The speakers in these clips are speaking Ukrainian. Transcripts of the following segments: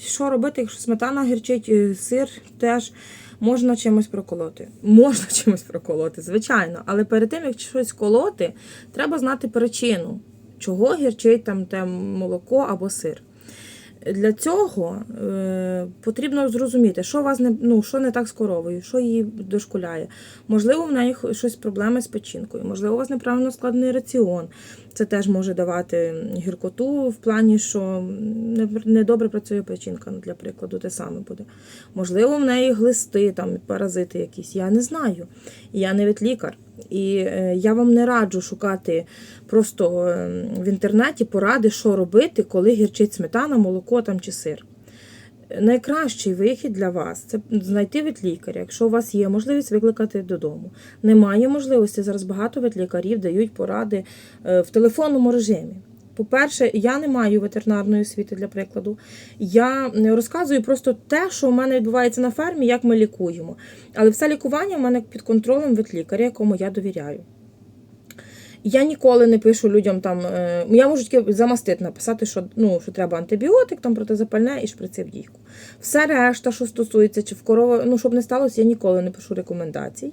що робити, якщо сметана гірчить, е, сир теж можна чимось проколоти. Можна чимось проколоти, звичайно. Але перед тим, як щось колоти, треба знати причину, чого гірчить там те молоко або сир. Для цього е, потрібно зрозуміти, що вас не, ну, що не так з коровою, що її дошкуляє. Можливо, в неї щось проблеми з печінкою, можливо, у вас неправильно складений раціон. Це теж може давати гіркоту в плані, що не- недобре працює печінка, ну, для прикладу, те саме буде. Можливо, в неї глисти, там, паразити якісь. Я не знаю. Я не ветлікар. І е, я вам не раджу шукати просто е, в інтернеті поради, що робити, коли гірчить сметана, молоко там чи сир. Найкращий вихід для вас це знайти ветлікаря, якщо у вас є можливість викликати додому. Немає можливості. Зараз багато ветлікарів дають поради е, в телефонному режимі. По-перше, я не маю ветеринарної освіти для прикладу. Я розказую просто те, що у мене відбувається на фермі, як ми лікуємо. Але все лікування в мене під контролем ветлікаря, якому я довіряю. Я ніколи не пишу людям там. е, Я можу тільки замастити, написати, що ну що треба антибіотик, там протизапальне і шприци в дійку. Все решта, що стосується, чи в корови, ну щоб не сталося, я ніколи не пишу рекомендацій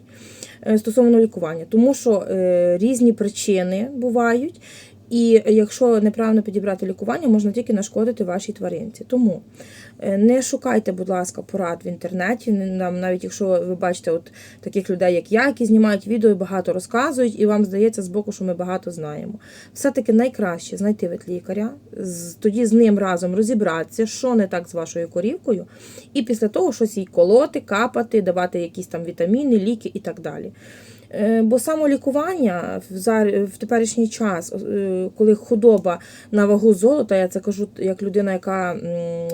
е, стосовно лікування, тому що е, різні причини бувають. І якщо неправильно підібрати лікування, можна тільки нашкодити вашій тваринці. Тому е, не шукайте, будь ласка, порад в інтернеті. Навіть якщо ви бачите от таких людей, як я, які знімають відео і багато розказують, і вам здається з боку, що ми багато знаємо. Все-таки найкраще знайти ветлікаря, з- тоді з ним разом розібратися, що не так з вашою корівкою, і після того щось їй колоти, капати, давати якісь там вітаміни, ліки і так далі. Е, Бо самолікування в теперішній час, е, коли худоба на вагу золота, я це кажу як людина, яка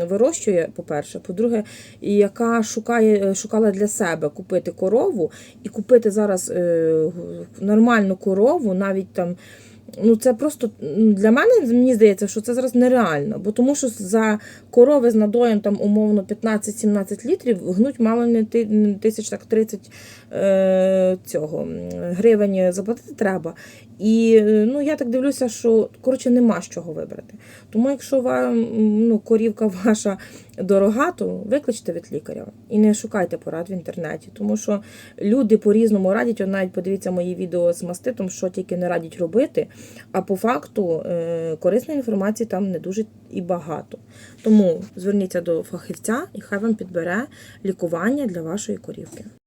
вирощує, по-перше, по-друге, і яка шукає, е, шукала для себе купити корову і купити зараз нормальну корову, навіть там. Ну, це просто для мене мені здається, що це зараз нереально, бо тому що за корови з надоєм там умовно 15-17 літрів гнуть мало не ти- не тисяч так 30 е, цього гривень заплатити треба. І е, ну я так дивлюся, що коротше нема з чого вибрати. Тому, якщо вам ну, корівка ваша дорога, то викличте від лікаря і не шукайте порад в інтернеті, тому що люди по-різному радять. Навіть подивіться мої відео з маститом, що тільки не радять робити. А по факту е, корисної інформації там не дуже і багато. Тому зверніться до фахівця, і хай вам підбере лікування для вашої корівки.